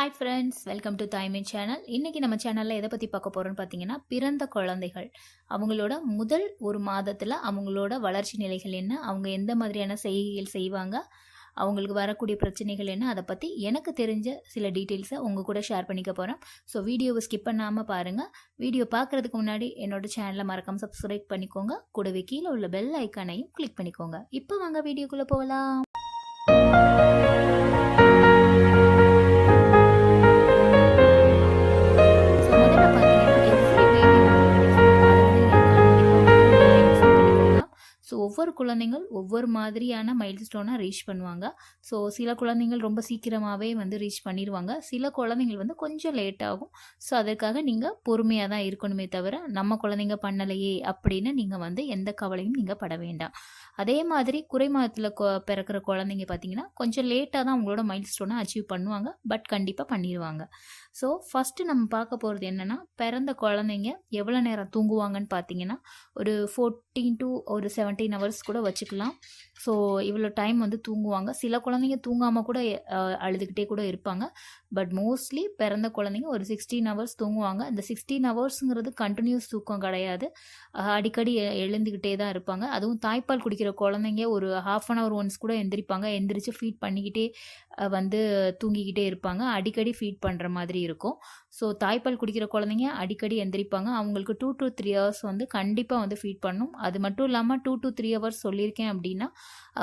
Hi friends welcome to Thaimai channel இன்றைக்கி நம்ம சேனலில் எதை பற்றி பார்க்க போகிறோன்னு பார்த்தீங்கன்னா பிறந்த குழந்தைகள். அவங்களோட முதல் ஒரு மாதத்தில் அவங்களோட வளர்ச்சி நிலைகள் என்ன அவங்க எந்த மாதிரியான செய்கைகள் செய்வாங்க அவங்களுக்கு வரக்கூடிய பிரச்சனைகள் என்ன அதை பற்றி எனக்கு தெரிஞ்ச சில டீட்டெயில்ஸை உங்கள் கூட ஷேர் பண்ணிக்க போகிறேன் ஸோ வீடியோவை ஸ்கிப் பண்ணாமல் பாருங்கள் வீடியோ பார்க்குறதுக்கு முன்னாடி என்னோட சேனலை மறக்காம சப்ஸ்கிரைப் பண்ணிக்கோங்க. கூடவே கீழே உள்ள பெல் ஐக்கானையும் கிளிக் பண்ணிக்கோங்க. இப்போ வாங்க வீடியோக்குள்ளே போகலாம். ஸோ ஒவ்வொரு குழந்தைகள் ஒவ்வொரு மாதிரியான மைல் ஸ்டோனை ரீச் பண்ணுவாங்க. ஸோ சில குழந்தைங்கள் ரொம்ப சீக்கிரமாகவே வந்து ரீச் பண்ணிடுவாங்க சில குழந்தைங்கள் வந்து கொஞ்சம் லேட் ஆகும். ஸோ அதற்காக நீங்கள் பொறுமையாக தான் இருக்கணுமே தவிர நம்ம குழந்தைங்க பண்ணலையே அப்படின்னு நீங்கள் வந்து எந்த கவலையும் நீங்கள் பட வேண்டாம். அதே மாதிரி குறை மாதத்தில் பிறக்கிற குழந்தைங்க பார்த்தீங்கன்னா கொஞ்சம் லேட்டாக தான் அவங்களோட மைல் ஸ்டோனை அச்சீவ் பண்ணுவாங்க. பட் கண்டிப்பாக பண்ணிடுவாங்க ஸோ ஃபஸ்ட்டு நம்ம பார்க்க போகிறது என்னென்னா பிறந்த குழந்தைங்க எவ்வளோ நேரம் தூங்குவாங்கன்னு பார்த்தீங்கன்னா ஒரு ஃபோர்டீன் டு ஒரு செவன்டீன் ஹவர்ஸ் கூட வச்சுக்கலாம். ஸோ இவ்வளோ டைம் வந்து தூங்குவாங்க. சில குழந்தைங்க தூங்காமல் கூட அழுதுகிட்டே கூட இருப்பாங்க. பட் மோஸ்ட்லி பிறந்த குழந்தைங்க ஒரு சிக்ஸ்டீன் ஹவர்ஸ் தூங்குவாங்க. இந்த சிக்ஸ்டீன் ஹவர்ஸுங்கிறது கண்டினியூஸ் தூக்கம் கிடையாது. அடிக்கடி எழுந்துக்கிட்டே தான் இருப்பாங்க. அதுவும் தாய்ப்பால் குடிக்கிற குழந்தைங்க ஒரு ஹாஃப் அன் ஹவர் ஒன்ஸ் கூட எந்திரிப்பாங்க. எந்திரிச்சு ஃபீட் பண்ணிக்கிட்டே வந்து தூங்கிக்கிட்டே இருப்பாங்க. அடிக்கடி ஃபீட் பண்ணுற மாதிரி இருக்கும். ஸோ தாய்ப்பால் குடிக்கிற குழந்தைங்க அடிக்கடி எந்திரிப்பாங்க. அவங்களுக்கு டூ டு த்ரீ ஹவர்ஸ் வந்து கண்டிப்பாக வந்து ஃபீட் பண்ணும். அது மட்டும் இல்லாமல் டூ டு த்ரீ ஹவர்ஸ் சொல்லியிருக்கேன் அப்படின்னா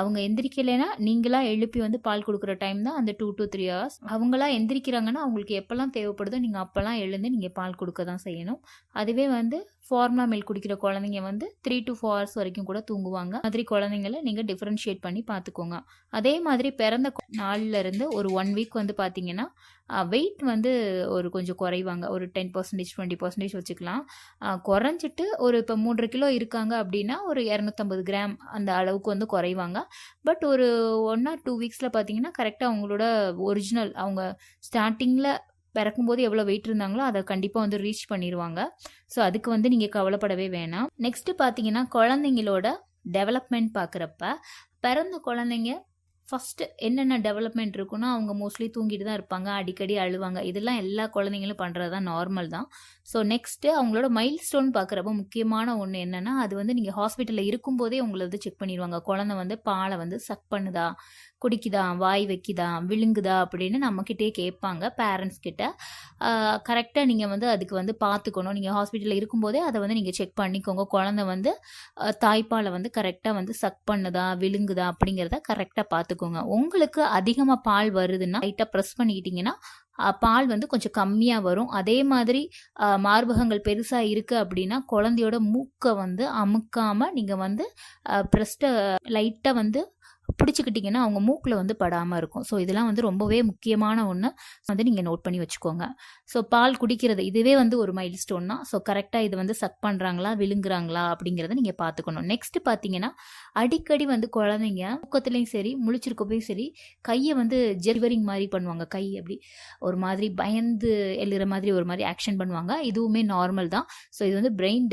அவங்க எந்திரிக்கலைன்னா நீங்களாக எழுப்பி வந்து பால் கொடுக்குற டைம் தான் அந்த டூ டு த்ரீ ஹவர்ஸ் அவங்களா எந்திரிக்கிறாங்கன்னா அவங்களுக்கு எப்போல்லாம் தேவைப்படுதோ நீங்கள் அப்போல்லாம் எழுந்து நீங்கள் பால் கொடுக்க தான் செய்யணும். அதுவே வந்து ஃபார்முலா மில்க் குடிக்கிற குழந்தைங்க வந்து த்ரீ டு ஃபோர் ஹவர்ஸ் வரைக்கும் கூட தூங்குவாங்க. மாதிரி குழந்தைங்கள நீங்கள் டிஃப்ரென்ஷியேட் பண்ணி பார்த்துக்கோங்க. அதே மாதிரி பிறந்த நாள்லேருந்து இருந்து ஒரு ஒன் வீக் வந்து பார்த்தீங்கன்னா வெயிட் வந்து ஒரு கொஞ்சம் குறைவாங்க. ஒரு டென் பர்சன்டேஜ் டுவெண்ட்டி பர்சன்டேஜ் வச்சுக்கலாம். குறைஞ்சிட்டு ஒரு இப்போ மூன்றரை கிலோ இருக்காங்க அப்படின்னா ஒரு இரநூத்தம்பது கிராம் அந்த அளவுக்கு வந்து குறைவாங்க. பட் ஒரு ஒன் ஆர் டூ வீக்ஸில் பார்த்தீங்கன்னா கரெக்டாக அவங்களோட ஒரிஜினல் அவங்க ஸ்டார்டிங்கில் பிறக்கும்போது எவ்வளோ வெயிட் இருந்தாங்களோ அதை கண்டிப்பாக வந்து ரீச் பண்ணிடுவாங்க ஸோ அதுக்கு வந்து நீங்கள் கவலைப்படவே வேணாம். நெக்ஸ்ட்டு பார்த்தீங்கன்னா குழந்தைங்களோட டெவலப்மெண்ட் பார்க்குறப்ப பிறந்த குழந்தைங்க ஃபஸ்ட்டு என்னென்ன டெவலப்மெண்ட் இருக்குன்னா அவங்க மோஸ்ட்லி தூங்கிட்டு தான் இருப்பாங்க அடிக்கடி அழுவாங்க. இதெல்லாம் எல்லா குழந்தைங்களும் பண்ணுறது தான் நார்மல் தான். ஸோ நெக்ஸ்ட்டு அவங்களோட மைல் ஸ்டோன் பார்க்குறப்ப முக்கியமான ஒன்று என்னென்னா அது வந்து நீங்கள் ஹாஸ்பிட்டலில் இருக்கும்போதே உங்களை வந்து செக் பண்ணிடுவாங்க குழந்தை வந்து பாலை வந்து சக் பண்ணுதா? குடிக்குதா வாய் வைக்குதான் விழுங்குதா அப்படின்னு நம்மக்கிட்டே கேட்பாங்க பேரண்ட்ஸ் கிட்ட. கரெக்டாக நீங்கள் வந்து அதுக்கு வந்து பார்த்துக்கணும். நீங்கள் ஹாஸ்பிட்டலில் இருக்கும்போதே அதை வந்து நீங்கள் செக் பண்ணிக்கோங்க. குழந்தை வந்து தாய்ப்பாலை வந்து கரெக்டாக வந்து சக் பண்ணுதா விழுங்குதா அப்படிங்கிறத கரெக்டாக பார்த்துக்கோங்க. உங்களுக்கு அதிகமாக பால் வருதுன்னா லைட்டாக ப்ரெஸ் பண்ணிக்கிட்டிங்கன்னா பால் வந்து கொஞ்சம் கம்மியாக வரும். அதே மாதிரி மார்பகங்கள் பெருசாக இருக்குது அப்படின்னா குழந்தையோட மூக்கை வந்து அமுக்காமல் நீங்கள் வந்து ப்ரெஸ்ட்டை லைட்டாக வந்து பிடிச்சிக்கிட்டிங்கன்னா அவங்க மூக்கில் வந்து படாமல் இருக்கும். ஸோ இதெல்லாம் வந்து ரொம்பவே முக்கியமான ஒன்று வந்து நீங்கள் நோட் பண்ணி வச்சுக்கோங்க. ஸோ பால் குடிக்கிறது இதுவே வந்து ஒரு மைல் ஸ்டோன் தான் ஸோ கரெக்டாக இது வந்து சக் பண்ணுறாங்களா விழுங்குறாங்களா அப்படிங்கிறத நீங்கள் பார்த்துக்கணும். நெக்ஸ்ட் பார்த்தீங்கன்னா அடிக்கடி வந்து குழந்தைங்க தூக்கத்துலேயும் சரி முழிச்சிருக்கப்பையும் சரி கையை வந்து ஜெர்வரிங் மாதிரி பண்ணுவாங்க. கை அப்படி ஒரு மாதிரி பயந்து எழுகிற மாதிரி ஒரு மாதிரி ஆக்ஷன் பண்ணுவாங்க. இதுவுமே நார்மல் தான். ஸோ இது வந்து பிரெயின்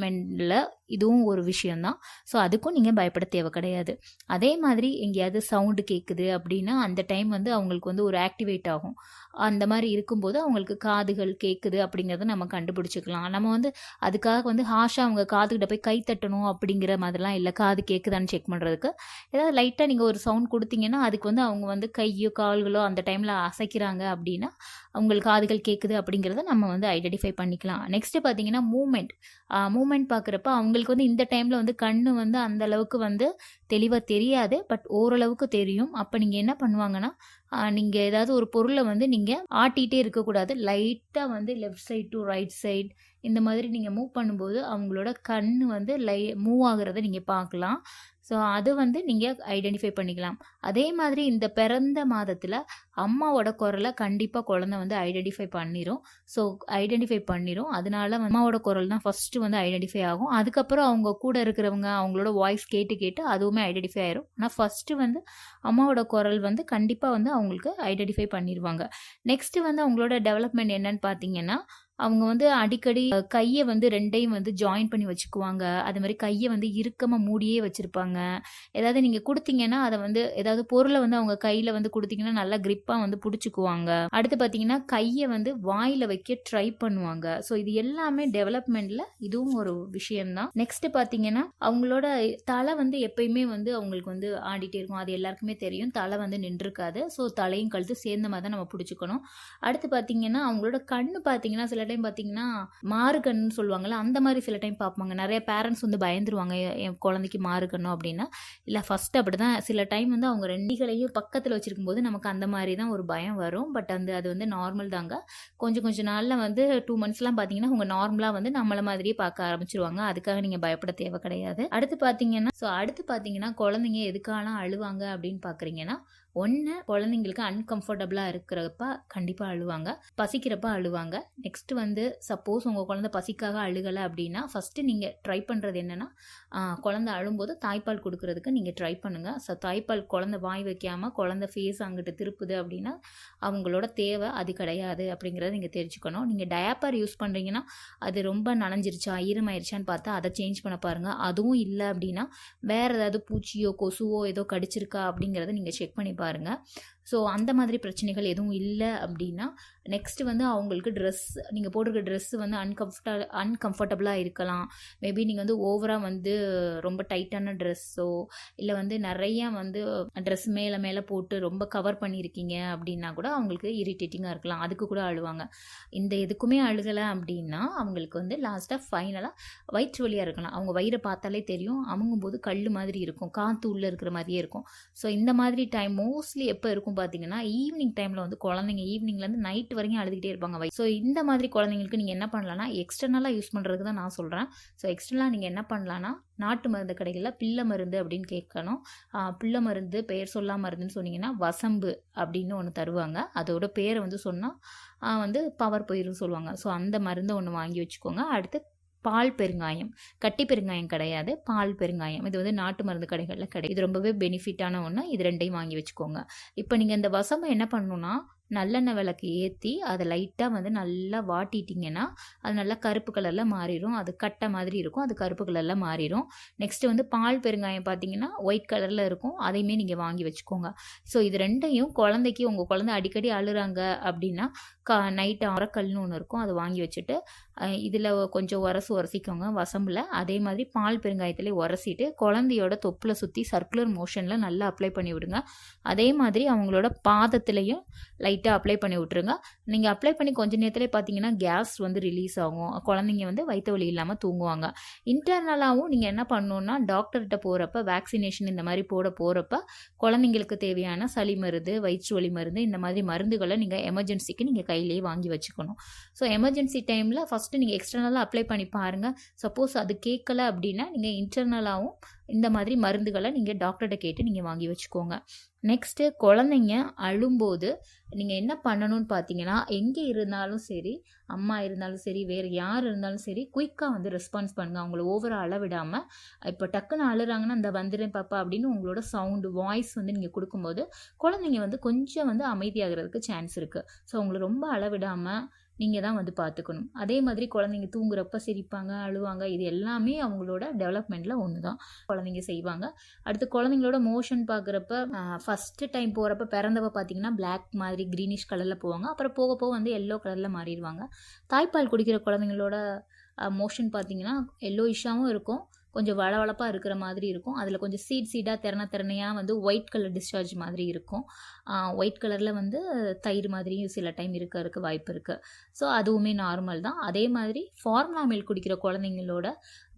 மென்டில் இதுவும் ஒரு விஷயந்தான் ஸோ அதுக்கும் நீங்கள் பயப்பட தேவை கிடையாது. அதே மாதிரி எங்கேயாவது சவுண்டு கேட்குது அப்படின்னா அந்த டைம் வந்து அவங்களுக்கு வந்து ஒரு ஆக்டிவேட் ஆகும். அந்த மாதிரி இருக்கும்போது அவங்களுக்கு காதுகள் கேட்குது அப்படிங்கிறத நம்ம கண்டுபிடிச்சிக்கலாம். நம்ம வந்து அதுக்காக வந்து ஹாஷாக அவங்க காதுகிட்ட போய் கை தட்டணும் அப்படிங்கிற மாதிரிலாம் இல்லை. காது கேட்குதான்னு செக் பண்ணுறதுக்கு ஏதாவது லைட்டாக நீங்கள் ஒரு சவுண்ட் கொடுத்தீங்கன்னா அதுக்கு வந்து அவங்க வந்து கையோ கால்களோ அந்த டைமில் அசைக்கிறாங்க அப்படின்னா அவங்களுக்கு காதுகள் கேட்குது அப்படிங்கிறத நம்ம வந்து ஐடென்டிஃபை பண்ணிக்கலாம். நெக்ஸ்ட்டு பார்த்தீங்கன்னா மூமெண்ட் மூமெண்ட் பார்க்குறப்ப அவங்களுக்கு வந்து இந்த டைமில் வந்து கண் வந்து அந்த அளவுக்கு வந்து தெளிவாக தெரியாது பட் ஓரளவுக்கு தெரியும். அப்போ நீங்கள் என்ன பண்ணுவாங்கன்னா நீங்கள் ஏதாவது ஒரு பொருளை வந்து நீங்கள் ஆட்டிகிட்டே இருக்கக்கூடாது லைட்டாக வந்து left side to right side இந்த மாதிரி நீங்கள் மூவ் பண்ணும்போது அவங்களோட கண் வந்து லை மூவ் ஆகுறத நீங்கள் பார்க்கலாம். ஸோ அது வந்து நீங்கள் ஐடென்டிஃபை பண்ணிக்கலாம். அதே மாதிரி இந்த பிறந்த மாதத்தில் அம்மாவோட குரலை கண்டிப்பாக குழந்தை வந்து ஐடென்டிஃபை பண்ணிடும் ஸோ ஐடென்டிஃபை பண்ணிடும் அதனால அம்மாவோட குரல் தான் ஃபஸ்ட்டு வந்து ஐடென்டிஃபை ஆகும். அதுக்கப்புறம் அவங்க கூட இருக்கிறவங்க அவங்களோட வாய்ஸ் கேட்டு கேட்டு அதுவுமே ஐடென்டிஃபை ஆயிரும். ஆனால் ஃபஸ்ட்டு வந்து அம்மாவோட குரல் வந்து கண்டிப்பாக வந்து அவங்களுக்கு ஐடென்டிஃபை பண்ணிடுவாங்க நெக்ஸ்ட்டு வந்து அவங்களோட டெவலப்மெண்ட் என்னன்னு பார்த்தீங்கன்னா அவங்க வந்து அடிக்கடி கையை வந்து ரெண்டையும் வந்து ஜாயின் பண்ணி வச்சுக்குவாங்க. அது மாதிரி கையை வந்து இறுக்கமாக மூடியே வச்சுருப்பாங்க. ஏதாவது நீங்கள் கொடுத்தீங்கன்னா அதை வந்து ஏதாவது பொருளை வந்து அவங்க கையில் வந்து கொடுத்தீங்கன்னா நல்லா கிரிப்பாக வந்து பிடிச்சிக்குவாங்க. அடுத்து பார்த்தீங்கன்னா கையை வந்து வாயில் வைக்க ட்ரை பண்ணுவாங்க. ஸோ இது எல்லாமே டெவலப்மெண்ட்டில் இதுவும் ஒரு விஷயம்தான். நெக்ஸ்ட் பார்த்தீங்கன்னா அவங்களோட தலை வந்து எப்பயுமே வந்து அவங்களுக்கு வந்து ஆடிட்டே இருக்கும். அது எல்லாருக்குமே தெரியும். தலை வந்து நின்றுருக்காது. ஸோ தலையும் கழுத்து சேர்ந்த மாதிரி தான் நம்ம பிடிச்சிக்கணும். அடுத்து பார்த்தீங்கன்னா அவங்களோட கண்ணு பார்த்தீங்கன்னா சில டைம் பார்த்தீங்கன்னா மாறுகன்னு சொல்லுவாங்கல்ல அந்த மாதிரி சில டைம் பார்ப்பாங்க நிறைய பேரண்ட்ஸ் வந்து பயந்துருவாங்க என் குழந்தைக்கு மாறுகணும் அப்படின்னா. இல்லை ஃபர்ஸ்ட் அப்படி தான் சில டைம் வந்து அவங்க ரெண்டிகளையும் பக்கத்தில் வச்சிருக்கும் போது நமக்கு அந்த மாதிரி தான் ஒரு பயம் வரும். பட் அந்த அது வந்து நார்மல் தாங்க. கொஞ்சம் கொஞ்சம் நாளில் வந்து டூ மந்த்ஸ்லாம் பார்த்தீங்கன்னா அவங்க நார்மலாக வந்து நம்மள மாதிரியே பார்க்க ஆரம்பிச்சிருவாங்க. அதுக்காக நீங்கள் பயப்பட தேவை கிடையாது. அடுத்து பார்த்தீங்கன்னா ஸோ அடுத்து பார்த்தீங்கன்னா குழந்தைங்க எதுக்காலாம் அழுவாங்க அப்படின்னு பார்க்குறீங்கன்னா ஒன்று குழந்தைங்களுக்கு அன்கம்ஃபர்டபுளாக இருக்கிறப்ப கண்டிப்பாக அழுவாங்க. பசிக்கிறப்ப அழுவாங்க. நெக்ஸ்ட் வந்து சப்போஸ் உங்கள் குழந்தை பசிக்காக அழுகலை அப்படின்னா ஃபஸ்ட்டு நீங்கள் ட்ரை பண்ணுறது என்னென்னா குழந்தை அழும்போது தாய்ப்பால் கொடுக்கறதுக்கு நீங்கள் ட்ரை பண்ணுங்கள் ஸோ தாய்ப்பால் குழந்தை வாய் வைக்காமல் குழந்தை ஃபேஸ் அங்கிட்டு திருப்புது அப்படின்னா அவங்களோட தேவை அது கிடையாது அப்படிங்கிறத நீங்கள் தெரிஞ்சுக்கணும். நீங்கள் டயாப்பர் யூஸ் பண்ணுறீங்கன்னா அது ரொம்ப நனைஞ்சிருச்சா ஈரமாயிருச்சான்னு பார்த்தா அதை சேஞ்ச் பண்ண பாருங்கள் அதுவும் இல்லை அப்படின்னா வேறு ஏதாவது பூச்சியோ கொசுவோ ஏதோ கடிச்சிருக்கா அப்படிங்கிறத நீங்கள் செக் பண்ணி பாருங்கள் பாருங்கள் ஸோ அந்த மாதிரி பிரச்சனைகள் எதுவும் இல்லை அப்படின்னா நெக்ஸ்ட் வந்து அவங்களுக்கு ட்ரெஸ் நீங்கள் போட்டிருக்க ட்ரெஸ் வந்து அன்கம்ஃபர்ட அன்கம்ஃபர்டபுளாக இருக்கலாம். மேபி நீங்கள் வந்து ஓவராக வந்து ரொம்ப டைட்டான ட்ரெஸ்ஸோ இல்லை வந்து நிறைய வந்து ட்ரெஸ் மேலே மேலே போட்டு ரொம்ப கவர் பண்ணியிருக்கீங்க அப்படின்னா கூட அவங்களுக்கு இரிட்டேட்டிங்காக இருக்கலாம். அதுக்கு கூட அழுவாங்க. இந்த எதுக்குமே அழுகலை அப்படின்னா அவங்களுக்கு வந்து லாஸ்ட்டாக ஃபைனலாக வயிற்று வழியாக இருக்கலாம். அவங்க வயிறை பார்த்தாலே தெரியும். அமுங்கும்போது கல் மாதிரி இருக்கும். காற்று உள்ளே இருக்கிற மாதிரியே இருக்கும். ஸோ இந்த மாதிரி டைம் மோஸ்ட்லி எப்போ இருக்கும் பார்த்தீங்கன்னா ஈவினிங் டைமில் வந்து குழந்தைங்க ஈவினிங்லேருந்து நைட் வரைக்கும் அழுதுகிட்டே இருப்பாங்க. ஸோ இந்த மாதிரி குழந்தைங்களுக்கு நீங்கள் என்ன பண்ணலாம்னா எக்ஸ்டர்னலாக யூஸ் பண்ணுறதுக்கு தான் நான் சொல்கிறேன் ஸோ எக்ஸ்டர்னலாக நீங்கள் என்ன பண்ணலான்னா நாட்டு மருந்து கடைகளில் பிள்ளை மருந்து அப்படின்னு கேட்கணும். பிள்ளை மருந்து பெயர் சொல்லா மருந்துன்னு சொன்னீங்கன்னா வசம்பு அப்படின்னு ஒன்று தருவாங்க. அதோட பேரை வந்து சொன்னால் வந்து பவர் போயிரும் சொல்லுவாங்க. ஸோ அந்த மருந்தை ஒன்று வாங்கி வச்சுக்கோங்க. அடுத்து பால் பெருங்காயம். கட்டி பெருங்காயம் கிடையாது. பால் பெருங்காயம். இது வந்து நாட்டு மருந்து கடைகளில் கிடையாது இது ரொம்பவே பெனிஃபிட்டான ஒன்று இது ரெண்டையும் வாங்கி வச்சுக்கோங்க. இப்போ நீங்கள் இந்த வசம்பை என்ன பண்ணணும்னா நல்லெண்ணெய் விளக்கு ஏற்றி அதை லைட்டாக வந்து நல்லா வாட்டிட்டிங்கன்னா அது நல்லா கருப்பு கலரில் மாறிடும் அது கட்டை மாதிரி இருக்கும். அது கருப்பு கலரில் மாறிடும் நெக்ஸ்ட்டு வந்து பால் பெருங்காயம் பார்த்தீங்கன்னா ஒயிட் கலரில் இருக்கும். அதையுமே நீங்கள் வாங்கி வச்சுக்கோங்க. ஸோ இது ரெண்டையும் குழந்தைக்கு உங்கள் குழந்தை அடிக்கடி அழுகிறாங்க அப்படின்னா கா நைட்டு அறக்கல்னு ஒன்று இருக்கும். அதை வாங்கி வச்சுட்டு இதில் கொஞ்சம் உரசு உரசிக்கோங்க வசம்பில். அதே மாதிரி பால் பெருங்காயத்திலே உரசிட்டு குழந்தையோட தொப்பில் சுற்றி சர்க்குலர் மோஷனில் நல்லா அப்ளை பண்ணி விடுங்க. அதே மாதிரி அவங்களோட பாதத்துலேயும் லைட்டாக அப்ளை பண்ணி விட்ருங்க நீங்கள் அப்ளை பண்ணி கொஞ்ச நேரத்துலேயே பார்த்தீங்கன்னா கேஸ் வந்து ரிலீஸ் ஆகும். குழந்தைங்க வந்து வயிற்று வலி இல்லாமல் தூங்குவாங்க. இன்டர்னலாகவும் நீங்கள் என்ன பண்ணணுன்னா டாக்டர்கிட்ட போகிறப்ப வேக்சினேஷன் இந்த மாதிரி போட போகிறப்ப குழந்தைங்களுக்கு தேவையான சளி மருந்து வயிற்று வலி மருந்து இந்த மாதிரி மருந்துகளை நீங்கள் எமர்ஜென்சிக்கு நீங்கள் கையிலேயே வாங்கி வச்சுக்கணும். ஸோ எமர்ஜென்சி டைமில் ஃபஸ்ட் ஃபஸ்ட்டு நீங்கள் எக்ஸ்டர்னலாக அப்ளை பண்ணி பாருங்கள் சப்போஸ் அது கேட்கல அப்படின்னா நீங்கள் இன்டர்னலாகவும் இந்த மாதிரி மருந்துகளை நீங்கள் டாக்டர்கிட்ட கேட்டு நீங்கள் வாங்கி வச்சுக்கோங்க. நெக்ஸ்ட்டு குழந்தைங்க அழும்போது நீங்கள் என்ன பண்ணணும்னு பார்த்தீங்கன்னா எங்கே இருந்தாலும் சரி அம்மா இருந்தாலும் சரி வேறு யார் இருந்தாலும் சரி குயிக்காக வந்து ரெஸ்பான்ஸ் பண்ணுங்கள் அவங்கள ஓவராக அளவிடாமல் இப்போ டக்குன்னு அழுறாங்கன்னா அந்த வந்துடுறேன் பாப்பா அப்படின்னு உங்களோட சவுண்டு வாய்ஸ் வந்து நீங்கள் கொடுக்கும்போது குழந்தைங்க வந்து கொஞ்சம் வந்து அமைதியாகிறதுக்கு சான்ஸ் இருக்குது ஸோ அவங்கள ரொம்ப அளவிடாமல் நீங்கள் தான் வந்து பார்த்துக்கணும் அதே மாதிரி குழந்தைங்க தூங்குறப்ப சிரிப்பாங்க அழுவாங்க இது எல்லாமே அவங்களோட டெவலப்மெண்ட்டில் ஒன்று தான் குழந்தைங்க செய்வாங்க. அடுத்து குழந்தைங்களோட மோஷன் பார்க்குறப்ப ஃபஸ்ட்டு டைம் போகிறப்ப பிறந்தவ பார்த்தீங்கன்னா பிளாக் மாதிரி க்ரீனிஷ் கலரில் போவாங்க. அப்புறம் போக போக வந்து எல்லோ கலரில் மாறிடுவாங்க. தாய்ப்பால் குடிக்கிற குழந்தைங்களோட மோஷன் பார்த்தீங்கன்னா எல்லோயிஷாகவும் இருக்கும். கொஞ்சம் வளவளப்பாக இருக்கிற மாதிரி இருக்கும். அதில் கொஞ்சம் சீட் சீடாக திறன திறனையாக வந்து ஒயிட் கலர் டிஸ்சார்ஜ் மாதிரி இருக்கும். ஒயிட் கலரில் வந்து தயிர் மாதிரியும் சில டைம் இருக்கறதுக்கு வாய்ப்பு இருக்குது ஸோ அதுவுமே நார்மல் தான். அதே மாதிரி ஃபார்முலா மில்க் குடிக்கிற குழந்தைங்களோட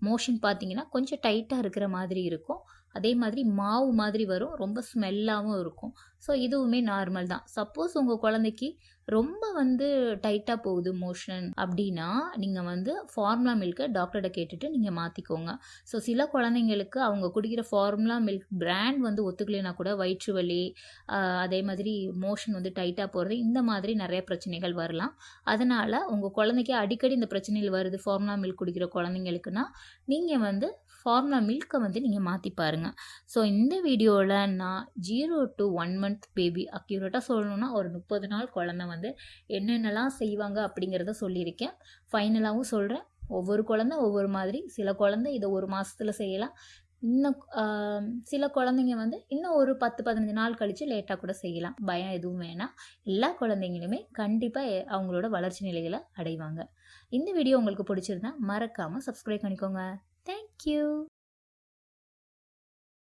மோஷன் பார்த்தீங்கன்னா கொஞ்சம் டைட்டாக இருக்கிற மாதிரி இருக்கும். அதே மாதிரி மாவு மாதிரி வரும். ரொம்ப ஸ்மெல்லாகவும் இருக்கும். ஸோ இதுவுமே நார்மல் தான். சப்போஸ் உங்கள் குழந்தைக்கு ரொம்ப வந்து டைட்டாக போகுது மோஷன் அப்படின்னா நீங்கள் வந்து ஃபார்முலா மில்க்கை டாக்டர்கிட்ட கேட்டுட்டு நீங்கள் மாற்றிக்கோங்க ஸோ சில குழந்தைங்களுக்கு அவங்க குடிக்கிற ஃபார்முலா மில்க் பிராண்ட் வந்து ஒத்துக்கலைன்னா கூட வயிற்று வலி அதே மாதிரி மோஷன் வந்து டைட்டாக போகிறது இந்த மாதிரி நிறைய பிரச்சனைகள் வரலாம். அதனால் உங்கள் குழந்தைக்கு அடிக்கடி இந்த பிரச்சனைகள் வருது ஃபார்முலா மில்க் குடிக்கிற குழந்தைங்களுக்குன்னா நீங்கள் வந்து ஃபார்முலா மில்க்கை வந்து நீங்கள் மாற்றி பாருங்கள் ஸோ இந்த வீடியோவில் நான் zero to one month baby அக்யூரேட்டாக சொல்லணும்னா ஒரு முப்பது நாள் குழந்த வந்து என்னென்னலாம் செய்வாங்க அப்படிங்கிறத சொல்லியிருக்கேன். ஃபைனலாகவும் சொல்கிறேன் ஒவ்வொரு குழந்த ஒவ்வொரு மாதிரி. சில குழந்தை இதை ஒரு மாதத்தில் செய்யலாம். இன்னும் சில குழந்தைங்க வந்து இன்னும் ஒரு பத்து பதினஞ்சு நாள் கழித்து லேட்டாக கூட செய்யலாம். பயம் எதுவும் வேணாம். எல்லா குழந்தைங்களுமே கண்டிப்பாக அவங்களோட வளர்ச்சி நிலைகளை அடைவாங்க. இந்த வீடியோ உங்களுக்கு பிடிச்சிருந்தா மறக்காமல் சப்ஸ்கிரைப் பண்ணிக்கோங்க. தேங்க்யூ